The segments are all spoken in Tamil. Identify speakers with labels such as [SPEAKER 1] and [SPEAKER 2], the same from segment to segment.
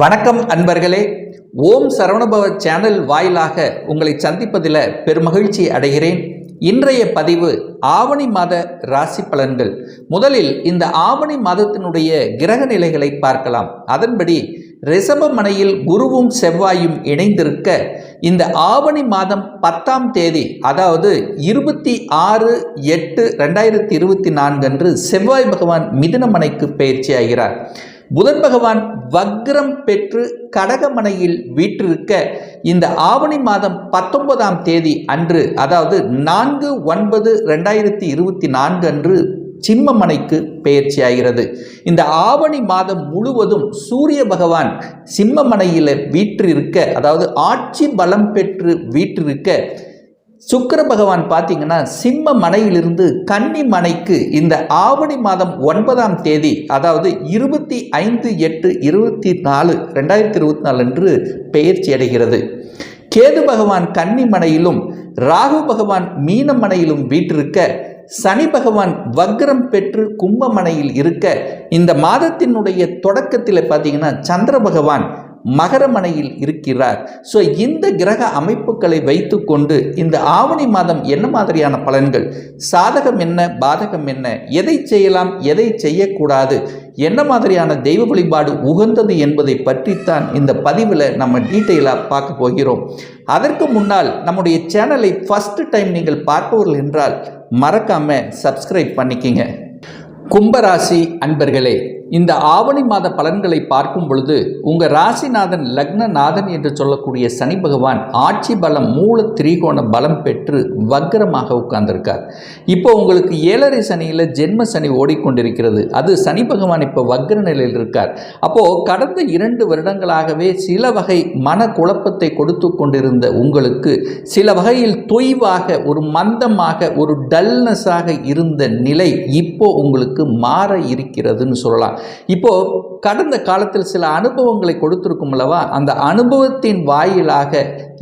[SPEAKER 1] வணக்கம் அன்பர்களே. ஓம் சரவணபவ சேனல் வாயிலாக உங்களை சந்திப்பதில் பெருமகிழ்ச்சி அடைகிறேன். இன்றைய பதிவு ஆவணி மாத ராசி பலன்கள். முதலில் இந்த ஆவணி மாதத்தினுடைய கிரக நிலைகளை பார்க்கலாம். அதன்படி ரிஷபமனையில் குருவும் செவ்வாயும் இணைந்திருக்க இந்த ஆவணி மாதம் பத்தாம் தேதி அதாவது இருபத்தி ஆறு எட்டு ரெண்டாயிரத்தி இருபத்தி நான்கு அன்று செவ்வாய் பகவான் மிதுனமனைக்கு பயிற்சியாகிறார். புதன் பகவான் வக்ரம் பெற்று கடகமனையில் வீற்றிருக்க இந்த ஆவணி மாதம் பத்தொன்பதாம் தேதி அன்று அதாவது நான்கு ஒன்பது ரெண்டாயிரத்தி இருபத்தி நான்கு அன்று சிம்மமனைக்கு பெயர்ச்சியாகிறது. இந்த ஆவணி மாதம் முழுவதும் சூரிய பகவான் சிம்மமனையில் வீற்றிருக்க அதாவது ஆட்சி பலம் பெற்று வீற்றிருக்க சுக்கர பகவான் பார்த்தீங்கன்னா சிம்ம மனையிலிருந்து கன்னி மனைக்கு இந்த ஆவணி மாதம் ஒன்பதாம் தேதி அதாவது இருபத்தி ஐந்து எட்டு இருபத்தி நாலு ரெண்டாயிரத்தி இருபத்தி நாலு அன்று பெயர்ச்சி அடைகிறது. கேது பகவான் கன்னி மனையிலும் ராகு பகவான் மீன மனையிலும் வீற்றிருக்க சனி பகவான் வக்ரம் பெற்று கும்பமனையில் இருக்க இந்த மாதத்தினுடைய தொடக்கத்தில் பார்த்தீங்கன்னா சந்திர பகவான் மகரமனையில் இருக்கிறார். ஸோ இந்த கிரக அமைப்புகளை வைத்துக்கொண்டு இந்த ஆவணி மாதம் என்ன மாதிரியான பலன்கள்? சாதகம் என்ன? பாதகம் என்ன? எதை செய்யலாம்? எதை செய்யக்கூடாது? என்ன மாதிரியான தெய்வ வழிபாடு உகந்தது என்பதை பற்றித்தான் இந்த பதிவில் நம்ம டீட்டெயிலாக பார்க்க போகிறோம். அதற்கு முன்னால் நம்முடைய சேனலை ஃபஸ்ட்டு டைம் நீங்கள் பார்ப்பவர்கள் என்றால் மறக்காமல் சப்ஸ்கிரைப் பண்ணிக்கிங்க. கும்பராசி அன்பர்களே இந்த ஆவணி மாத பலன்களை பார்க்கும் பொழுது உங்கள் ராசிநாதன் லக்னநாதன் என்று சொல்லக்கூடிய சனி பகவான் ஆட்சி பலம் மூல திரிகோண பலம் பெற்று வக்ரமாக உட்கார்ந்திருக்கார். இப்போ உங்களுக்கு ஏழரை சனியில் ஜென்ம சனி ஓடிக்கொண்டிருக்கிறது. அது சனி பகவான் இப்போ வக்ர நிலையில் இருக்கார். அப்போது கடந்த இரண்டு வருடங்களாகவே சில வகை மன குழப்பத்தை கொடுத்து கொண்டிருந்த உங்களுக்கு சில வகையில் தொய்வாக ஒரு மந்தமாக ஒரு டல்னஸாக இருந்த நிலை இப்போ உங்களுக்கு மாற இருக்கிறதுன்னு சொல்லலாம். இப்போ கடந்த காலத்தில் சில அனுபவங்களை கொடுத்துருக்கும் அல்லவா? அந்த அனுபவத்தின் வாயிலாக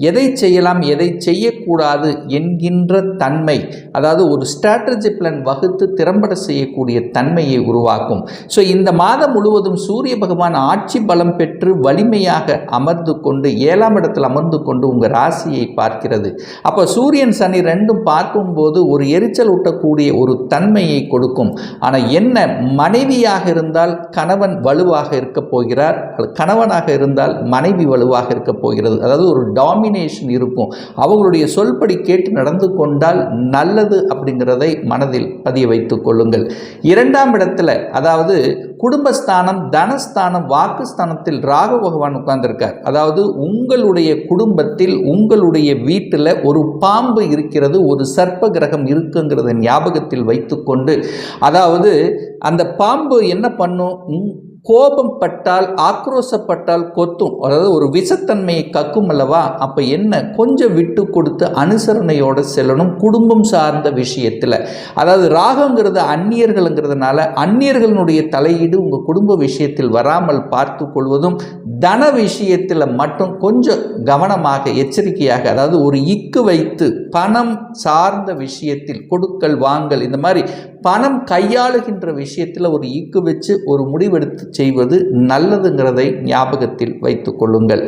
[SPEAKER 1] எதை செய்யலாம் எதை செய்யக்கூடாது என்கின்ற தன்மை அதாவது ஒரு ஸ்ட்ராட்டஜி பிளான் வகுத்து திறம்பட செய்யக்கூடிய தன்மையை உருவாக்கும். ஸோ இந்த மாதம் முழுவதும் சூரிய பகவான் ஆட்சி பலம் பெற்று வலிமையாக அமர்ந்து கொண்டு ஏழாம் இடத்தில் அமர்ந்து கொண்டு உங்கள் ராசியை பார்க்கிறது. அப்போ சூரியன் சனி ரெண்டும் பார்க்கும்போது ஒரு எரிச்சல் ஊட்டக்கூடிய ஒரு தன்மையை கொடுக்கும். ஆனால் என்ன மனைவியாக இருந்தால் கணவன் வலுவாக இருக்க போகிறார் கணவனாக இருந்தால் மனைவி வலுவாக இருக்க போகிறது. அதாவது ஒரு டாமினேஷன் இருக்கும். அவங்களுடைய சொல்படி கேட்டு நடந்து கொண்டால் நல்லது அப்படிங்கிறதை மனதில் பதிய வைத்துக் கொள்ளுங்கள். இரண்டாம் இடத்துல அதாவது குடும்பஸ்தானம் தனஸ்தானம் வாக்குஸ்தானத்தில் ராகு பகவான் உட்கார்ந்திருக்கார். அதாவது உங்களுடைய குடும்பத்தில் உங்களுடைய வீட்டில் ஒரு பாம்பு இருக்கிறது ஒரு சர்ப்ப கிரகம் இருக்குங்கிறத ஞாபகத்தில் வைத்துக்கொண்டு அதாவது அந்த பாம்பு என்ன பண்ணும் の、ん கோபம் பட்டால் ஆக்ரோசப்பட்டால் கொத்தும். அதாவது ஒரு விஷத்தன்மையை கக்கும் அல்லவா? அப்போ என்ன? கொஞ்சம் விட்டு கொடுத்து அனுசரணையோடு செல்லணும் குடும்பம் சார்ந்த விஷயத்தில். அதாவது ராகங்கிறது அந்நியர்களுங்கிறதுனால அந்நியர்களுடைய தலையீடு உங்கள் குடும்ப விஷயத்தில் வராமல் பார்த்து கொள்வதும் தன விஷயத்தில் மட்டும் கொஞ்சம் கவனமாக எச்சரிக்கையாக அதாவது ஒரு இக்கு வைத்து பணம் சார்ந்த விஷயத்தில் கொடுக்கல் வாங்கல் இந்த மாதிரி பணம் கையாளுகின்ற விஷயத்தில் ஒரு இக்கு வச்சு ஒரு முடிவெடுத்து செய்வது நல்லதுங்கிறதை ஞாபகத்தில் வைத்துக் கொள்ளுங்கள்.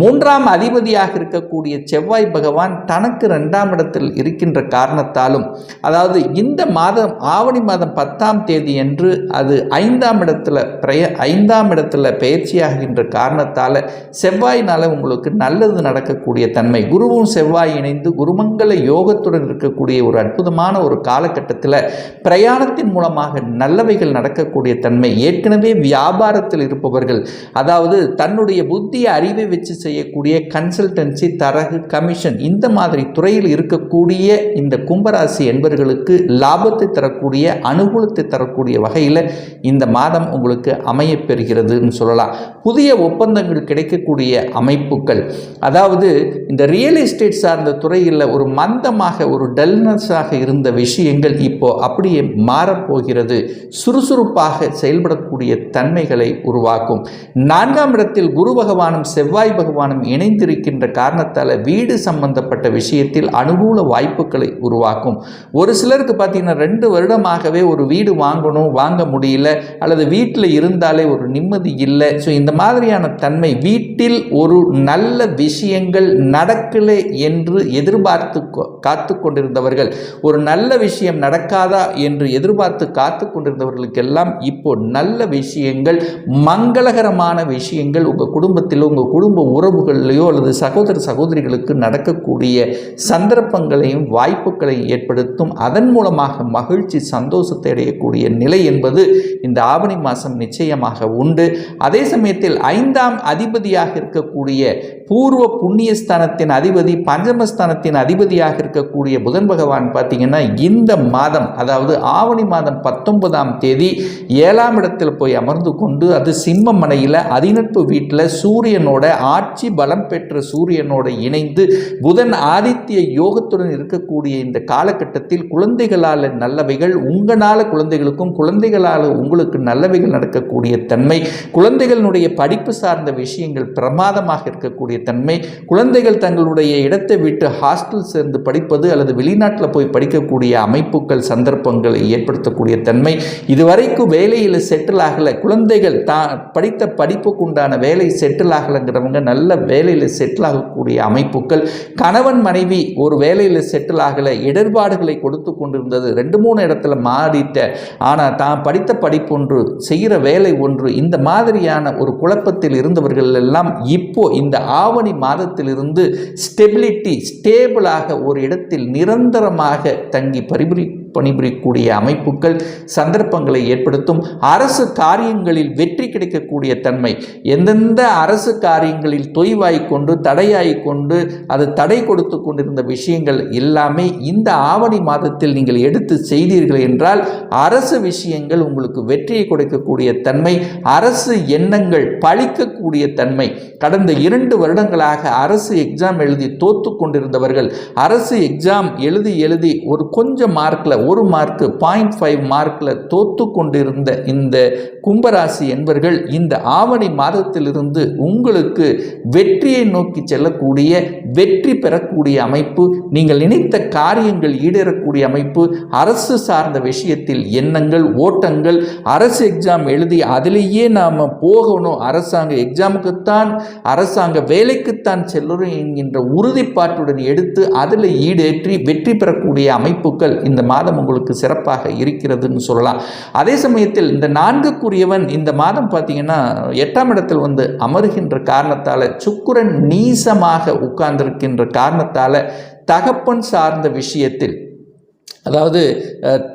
[SPEAKER 1] மூன்றாம் அதிபதியாக இருக்கக்கூடிய செவ்வாய் பகவான் தனக்கு ரெண்டாம் இடத்தில் இருக்கின்ற காரணத்தாலும் அதாவது இந்த மாதம் ஆவணி மாதம் பத்தாம் தேதி என்று அது ஐந்தாம் இடத்துல பிரய ஐந்தாம் இடத்துல பயிற்சியாகின்ற காரணத்தால் செவ்வாயினால் உங்களுக்கு நல்லது நடக்கக்கூடிய தன்மை. குருவும் செவ்வாய் இணைந்து குருமங்கல யோகத்துடன் இருக்கக்கூடிய ஒரு அற்புதமான ஒரு காலகட்டத்தில் பிரயாணத்தின் மூலமாக நல்லவைகள் நடக்கக்கூடிய தன்மை. ஏற்கனவே வியா வியாபாரத்தில் இருப்பவர்கள் அதாவது தன்னுடைய புத்திய அறிவை வச்சு செய்யக்கூடிய கன்சல்டன்சி தரகு கமிஷன் இந்த மாதிரி துறையில் இருக்கக்கூடிய இந்த கும்பராசி என்பவர்களுக்கு லாபத்தை தரக்கூடிய அனுகூலத்தை தரக்கூடிய வகையில் இந்த மாதம் உங்களுக்கு அமையப்பெறுகிறதுன்னு சொல்லலாம். புதிய ஒப்பந்தங்கள் கிடைக்கக்கூடிய அமைப்புகள் அதாவது இந்த ரியல் எஸ்டேட் சார்ந்த துறையில் ஒரு மந்தமாக ஒரு டல்னஸாக இருந்த விஷயங்கள் இப்போ அப்படியே மாறப்போகிறது. சுறுசுறுப்பாக செயல்படக்கூடிய தன் நன்மைகளை உருவாக்கும். நான்காம் இடத்தில் குரு பகவானும் செவ்வாய் பகவானும் இணைந்திருக்கின்ற காரணத்தால் வீடு சம்பந்தப்பட்ட விஷயத்தில் அனுகூல வாய்ப்புகளை உருவாக்கும். ஒரு சிலருக்கு பார்த்தீங்கன்னா ரெண்டு வருடமாகவே ஒரு வீடு வாங்கணும் வாங்க முடியல அல்லது வீட்டில் இருந்தாலே ஒரு நிம்மதி இல்லை. ஸோ இந்த மாதிரியான தன்மை வீட்டில் ஒரு நல்ல விஷயங்கள் நடக்கலை என்று எதிர்பார்த்து காத்து கொண்டிருந்தவர்கள். ஒரு நல்ல விஷயம் நடக்காதா என்று எதிர்பார்த்து காத்து கொண்டிருந்தவர்களுக்கெல்லாம் இப்போ நல்ல விஷயங்கள் மங்களகரமான விஷயங்கள் உங்கள் குடும்பத்தில் உங்கள் குடும்ப உறவுகள்லையோ அல்லது சகோதர சகோதரிகளுக்கு நடக்கக்கூடிய சந்தர்ப்பங்களையும் வாய்ப்புகளையும் ஏற்படுத்தும். அதன் மூலமாக மகிழ்ச்சி சந்தோஷத்தை அடையக்கூடிய நிலை என்பது இந்த ஆவணி மாதம் நிச்சயமாக உண்டு. அதே சமயத்தில் ஐந்தாம் அதிபதியாக இருக்கக்கூடிய பூர்வ புண்ணியஸ்தானத்தின் அதிபதி பஞ்சமஸ்தானத்தின் அதிபதியாக இருக்கக்கூடிய புதன் பகவான் பார்த்தீங்கன்னா இந்த மாதம் அதாவது ஆவணி மாதம் பத்தொன்பதாம் தேதி ஏழாம் இடத்தில் போய் அமர்ந்து கொண்டு அது சிம்ம மனையில் அதிநட்பு வீட்டில் சூரியனோட ஆட்சி பலம் பெற்ற சூரியனோட இணைந்து புதன் ஆதித்ய யோகத்துடன் இருக்கக்கூடிய இந்த காலகட்டத்தில் குழந்தைகளால் நல்லவைகள் உங்களால் குழந்தைகளுக்கும் குழந்தைகளால் உங்களுக்கு நல்லவைகள் நடக்கக்கூடிய தன்மை குழந்தைகளுடைய படிப்பு சார்ந்த விஷயங்கள் பிரமாதமாக இருக்கக்கூடிய தன்மை குழந்தைகள் தங்களுடைய இடத்தை விட்டு ஹாஸ்டல் சேர்ந்து படிப்பது அல்லது வெளிநாட்டில் போய் படிக்கக்கூடிய அமைப்புகள் சந்தர்ப்பங்களை ஏற்படுத்தக்கூடிய தன்மை இதுவரைக்கும் வேலையில் செட்டில் ஆகலை குழந்தைகள் தான் படித்த படிப்புக்கு உண்டான வேலை செட்டில் ஆகலைங்கிறவங்க நல்ல வேலையில் செட்டில் ஆகக்கூடிய அமைப்புகள். கணவன் மனைவி ஒரு வேலையில் செட்டில் ஆகலை இடர்பாடுகளை கொடுத்து கொண்டிருந்தது ரெண்டு மூணு இடத்துல மாறிட்ட. ஆனால் தான் படித்த படிப்பு ஒன்று செய்கிற வேலை ஒன்று இந்த மாதிரியான ஒரு குழப்பத்தில் இருந்தவர்கள் எல்லாம் இப்போ இந்த ஆவணி மாதத்திலிருந்து ஸ்டெபிலிட்டி ஸ்டேபிளாக ஒரு இடத்தில் நிரந்தரமாக தங்கி பரிபுரி பணிபுரியக்கூடிய அமைப்புகள் சந்தர்ப்பங்களை ஏற்படுத்தும் அரசு காரியங்களில் வெற்றி கிடைக்கக்கூடிய தன்மை. எந்தெந்த அரசு காரியங்களில் தொய்வாய் கொண்டு கொண்டு அது தடை கொடுத்து கொண்டிருந்த விஷயங்கள் எல்லாமே இந்த ஆவணி மாதத்தில் நீங்கள் எடுத்து செய்தீர்கள் என்றால் அரசு விஷயங்கள் உங்களுக்கு வெற்றியை கொடுக்கக்கூடிய தன்மை அரசு எண்ணங்கள் பழிக்கக்கூடிய தன்மை. கடந்த இரண்டு வருடங்களாக அரசு எக்ஸாம் எழுதி தோத்து கொண்டிருந்தவர்கள் அரசு எக்ஸாம் எழுதி எழுதி ஒரு கொஞ்சம் மார்க்கில் ஒரு மார்க்கு பாயிண்ட் ஃபைவ் மார்க்கில் தோத்து கொண்டிருந்த இந்த கும்பராசி என்பர்கள் இந்த ஆவணி மாதத்திலிருந்து உங்களுக்கு வெற்றியை நோக்கி செல்லக்கூடிய வெற்றி பெறக்கூடிய அமைப்பு நீங்கள் நினைத்த காரியங்கள் ஈடேறக்கூடிய அமைப்பு அரசு சார்ந்த விஷயத்தில் எண்ணங்கள் ஓட்டங்கள் அரசு எக்ஸாம் எழுதி அதிலேயே நாம் போகணும். அரசாங்க எக்ஸாமுக்குத்தான் அரசாங்க வேலைக்குத்தான் செல்லணும் என்கின்ற உறுதிப்பாட்டுடன் எடுத்து அதில் ஈடேற்றி வெற்றி பெறக்கூடிய அமைப்புகள் இந்த மாதம் உங்களுக்கு சிறப்பாக இருக்கிறதுன்னு சொல்லலாம். அதே சமயத்தில் இந்த நான்குக்குரியவன் இந்த மாதம் பார்த்தீங்கன்னா எட்டாம் இடத்தில் வந்து அமருகின்ற காரணத்தால் சுக்குரன் நீசமாக உட்கார்ந்திருக்கின்ற காரணத்தால் தகப்பன் சார்ந்த விஷயத்தில் அதாவது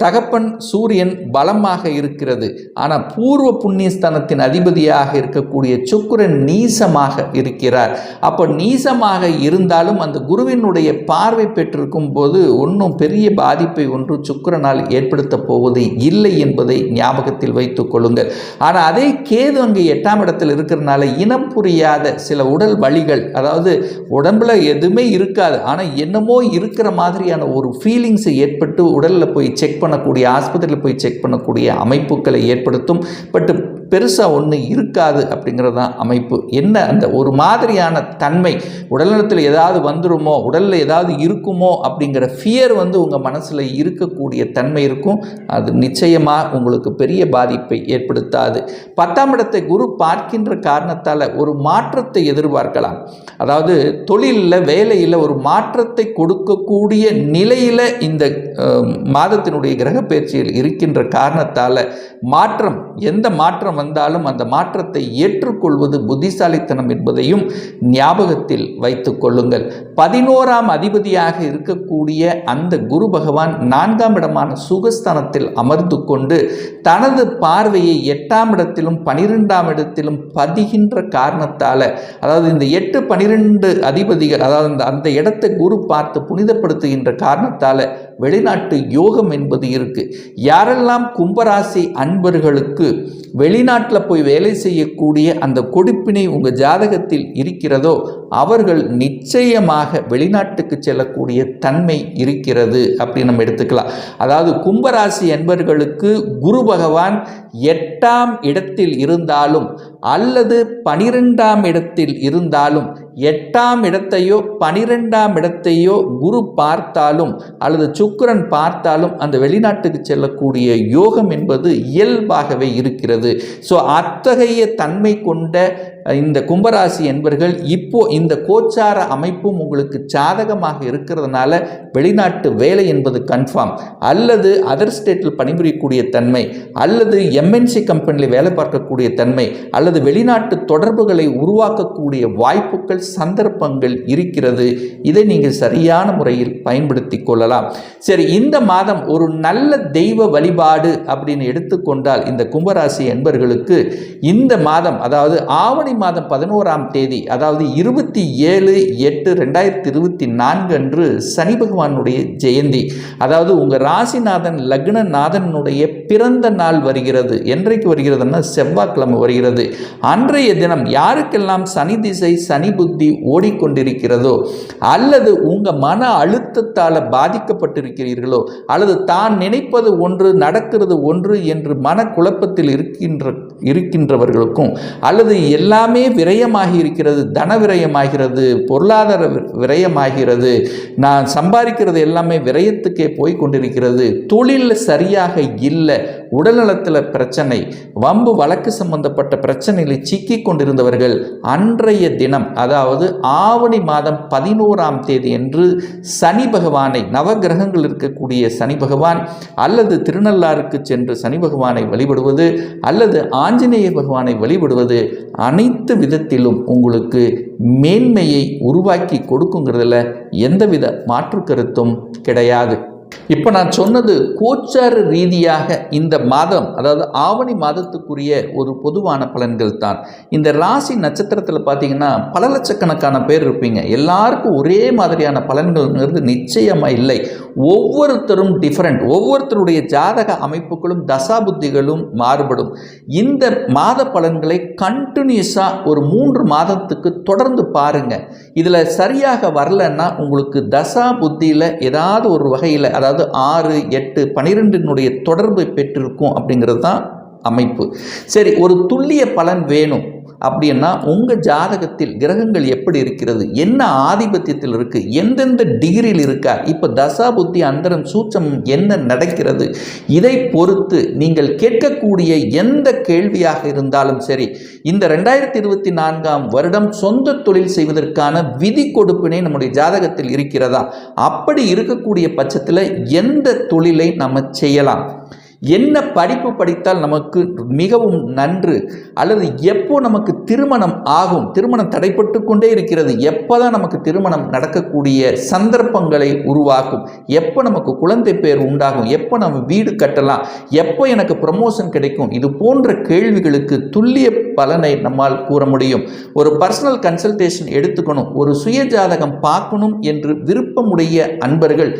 [SPEAKER 1] தகப்பன் சூரியன் பலமாக இருக்கிறது. ஆனால் பூர்வ புண்ணியஸ்தானத்தின் அதிபதியாக இருக்கக்கூடிய சுக்கிரன் நீசமாக இருக்கிறார். அப்போ நீசமாக இருந்தாலும் அந்த குருவினுடைய பார்வை பெற்றிருக்கும் போது ஒன்றும் பெரிய பாதிப்பை ஒன்று சுக்கிரனால் ஏற்படுத்த போவது இல்லை என்பதை ஞாபகத்தில் வைத்துக் கொள்ளுங்கள். ஆனால் அதே கேது அங்கே எட்டாம் இடத்தில் இருக்கிறனால இனம் புரியாத சில உடல் வலிகள் அதாவது உடம்புல எதுவுமே இருக்காது. ஆனால் என்னமோ இருக்கிற மாதிரியான ஒரு ஃபீலிங்ஸை ஏற்பட்டு உடலில் போய் செக் பண்ணக்கூடிய ஆஸ்பத்திரியில் போய் செக் பண்ணக்கூடிய அமைப்புகளை ஏற்படுத்தும். பட் பெருசாக ஒன்று இருக்காது அப்படிங்கிறது தான் அமைப்பு. என்ன அந்த ஒரு மாதிரியான தன்மை? உடல்நலத்தில் ஏதாவது வந்துருமோ? உடலில் ஏதாவது இருக்குமோ? அப்படிங்கிற ஃபியர் வந்து உங்கள் மனசில் இருக்கக்கூடிய தன்மை இருக்கும். அது நிச்சயமாக உங்களுக்கு பெரிய பாதிப்பை ஏற்படுத்தாது. பத்தாம் இடத்தை குரு பார்க்கின்ற காரணத்தால் ஒரு மாற்றத்தை எதிர்பார்க்கலாம். அதாவது தொழிலில் வேலையில் ஒரு மாற்றத்தை கொடுக்கக்கூடிய நிலையில் இந்த மாதத்தினுடைய கிரக பயிற்சியில் இருக்கின்ற காரணத்தால் மாற்றம் எந்த மாற்றம் மாற்றம் வந்தாலும் அந்த மாற்றத்தை ஏற்றுக்கொள்வது புத்திசாலித்தனம் என்பதையும் ஞாபகத்தில் வைத்துக் கொள்ளுங்கள். பதினோராம் அதிபதியாக இருக்கக்கூடிய அந்த குரு பகவான் நான்காம் இடமான சுகஸ்தானத்தில் அமர்ந்து கொண்டு தனது பார்வையை எட்டாம் இடத்திலும் பனிரெண்டாம் இடத்திலும் பதிகின்ற காரணத்தால் அதாவது இந்த எட்டு பனிரெண்டு அதிபதிகள் அதாவது அந்த அந்த இடத்தை குரு பார்த்து புனிதப்படுத்துகின்ற காரணத்தால் வெளிநாட்டு யோகம் என்பது இருக்கு. யாரெல்லாம் கும்பராசி அன்பர்களுக்கு வெளி வெளிநாட்டில் போய் வேலை செய்யக்கூடிய அந்த கொடுப்பினை உங்கள் ஜாதகத்தில் இருக்கிறதோ அவர்கள் நிச்சயமாக வெளிநாட்டுக்கு செல்லக்கூடிய தன்மை இருக்கிறது அப்படின்னு நம்ம எடுத்துக்கலாம். அதாவது கும்பராசி என்பவர்களுக்கு குரு பகவான் எட்டாம் இடத்தில் இருந்தாலும் அல்லது பனிரெண்டாம் இடத்தில் இருந்தாலும் எட்டாம் இடத்தையோ பனிரெண்டாம் இடத்தையோ குரு பார்த்தாலும் அல்லது சுக்கரன் பார்த்தாலும் அந்த வெளிநாட்டுக்கு செல்லக்கூடிய யோகம் என்பது இயல்பாகவே இருக்கிறது. ஸோ அத்தகைய தன்மை கொண்ட இந்த கும்பராசி என்பர்கள் இப்போ இந்த கோச்சார அமைப்பும் உங்களுக்கு சாதகமாக இருக்கிறதுனால வெளிநாட்டு வேலை என்பது கன்ஃபார்ம் அல்லது அதர் ஸ்டேட்டில் பணிபுரியக்கூடிய தன்மை அல்லது எம்என்சி கம்பெனியில் வேலை பார்க்கக்கூடிய தன்மை அல்லது வெளிநாட்டு தொடர்புகளை உருவாக்கக்கூடிய வாய்ப்புகள் சந்தர்ப்பங்கள் இருக்கிறது. இதை நீங்கள் சரியான முறையில் பயன்படுத்தி கொள்ளலாம். சரி இந்த மாதம் ஒரு நல்ல தெய்வ வழிபாடு அப்படின்னு எடுத்துக்கொண்டால் இந்த கும்பராசி என்பர்களுக்கு இந்த மாதம் அதாவது ஆவணி மாதம் பதினோராம் தேதி அதாவது இருபத்தி ஏழு எட்டு ரெண்டாயிரத்தி இருபத்தி நான்கு அன்று சனி பகவானுடைய ஜெயந்தி. அதாவது உங்கள் ராசிநாதன் லக்னநாதனுடைய பிறந்த நாள் வருகிறது. என்றைக்கு வருகிறதுன்னா செவ்வாய்க்கிழமை வருகிறது. அன்றைய தினம் யாருக்கெல்லாம் சனி திசை சனி புத்தி ஓடிக்கொண்டிருக்கிறதோ அல்லது உங்கள் மன அழுத்தத்தால் பாதிக்கப்பட்டிருக்கிறீர்களோ அல்லது தான் நினைப்பது ஒன்று நடக்கிறது ஒன்று என்று மன குழப்பத்தில் இருக்கின்ற இருக்கின்றவர்களுக்கும் அல்லது எல்லா எல்லாமே விரயமாகி இருக்கிறது தன விரயமாகிறது பொருளாதார விரயமாகிறது. நான் சம்பாதிக்கிறது எல்லாமே விரயத்துக்கே போய் கொண்டிருக்கிறது. தொழில் சரியாக இல்லை. உடல்நலத்தில் பிரச்சனை வம்பு வழக்கு சம்பந்தப்பட்ட பிரச்சனைகளில் சிக்கி கொண்டிருந்தவர்கள் அன்றைய தினம் அதாவது ஆவணி மாதம் பதினோராம் தேதி என்று சனி பகவானை நவகிரகங்கள் இருக்கக்கூடிய சனி பகவான் அல்லது திருநள்ளாருக்கு சென்று சனி பகவானை வழிபடுவது அல்லது ஆஞ்சநேய பகவானை வழிபடுவது அனைத்து விதத்திலும் உங்களுக்கு மேன்மையை உருவாக்கி கொடுக்குங்கிறதுல எந்தவித மாற்று கருத்தும் கிடையாது. இப்போ நான் சொன்னது கோச்சார ரீதியாக இந்த மாதம் அதாவது ஆவணி மாதத்துக்குரிய ஒரு பொதுவான பலன்கள் தான். இந்த ராசி நட்சத்திரத்தில் பார்த்தீங்கன்னா பல லட்சக்கணக்கான பேர் இருப்பீங்க. எல்லாருக்கும் ஒரே மாதிரியான பலன்கள்ங்கிறது நிச்சயமாக இல்லை. ஒவ்வொருத்தரும் டிஃப்ரெண்ட் ஒவ்வொருத்தருடைய ஜாதக அமைப்புகளும் தசாபுத்திகளும் மாறுபடும். இந்த மாத பலன்களை கண்டினியூஸாக ஒரு மூன்று மாதத்துக்கு தொடர்ந்து பாருங்கள் இதில் சரியாக வரலன்னா உங்களுக்கு தசா புத்தியில் ஏதாவது ஒரு வகையில் அதாவது ஆறு எட்டு பன்னிரெண்டினுடைய தொடர்பு பெற்றிருக்கும் அப்படிங்கிறது தான் அமைப்பு. சரி ஒரு துல்லிய பலன் வேணும். அப்படின்னா உங்கள் ஜாதகத்தில் கிரகங்கள் எப்படி இருக்கிறது? என்ன ஆதிபத்தியத்தில் இருக்குது எந்தெந்த டிகிரியில் இருக்கா? இப்போ தசா புத்தி அந்தரம் சூட்சம் என்ன நடக்கிறது? இதை பொறுத்து நீங்கள் கேட்கக்கூடிய எந்த கேள்வியாக இருந்தாலும் சரி இந்த ரெண்டாயிரத்தி இருபத்தி நான்காம் வருடம் சொந்த தொழில் செய்வதற்கான விதி கொடுப்பினை நம்முடைய ஜாதகத்தில் இருக்கிறதா? அப்படி இருக்கக்கூடிய பட்சத்தில் எந்த தொழிலை நம்ம செய்யலாம்? என்ன படிப்பு படித்தால் நமக்கு மிகவும் நன்று? அல்லது எப்போ நமக்கு திருமணம் ஆகும்? திருமணம் தடைப்பட்டு கொண்டே இருக்கிறது. எப்போ தான் நமக்கு திருமணம் நடக்கக்கூடிய சந்தர்ப்பங்களை உருவாக்கும்? எப்போ நமக்கு குழந்தை பேர் உண்டாகும்? எப்போ நம்ம வீடு கட்டலாம்? எப்போ எனக்கு ப்ரமோஷன் கிடைக்கும்? இது போன்ற கேள்விகளுக்கு துல்லிய பலனை நம்மால் கூற முடியும். ஒரு பர்சனல் கன்சல்டேஷன் எடுத்துக்கணும். ஒரு சுய ஜாதகம் பார்க்கணும் என்று விருப்பமுடைய அன்பர்கள்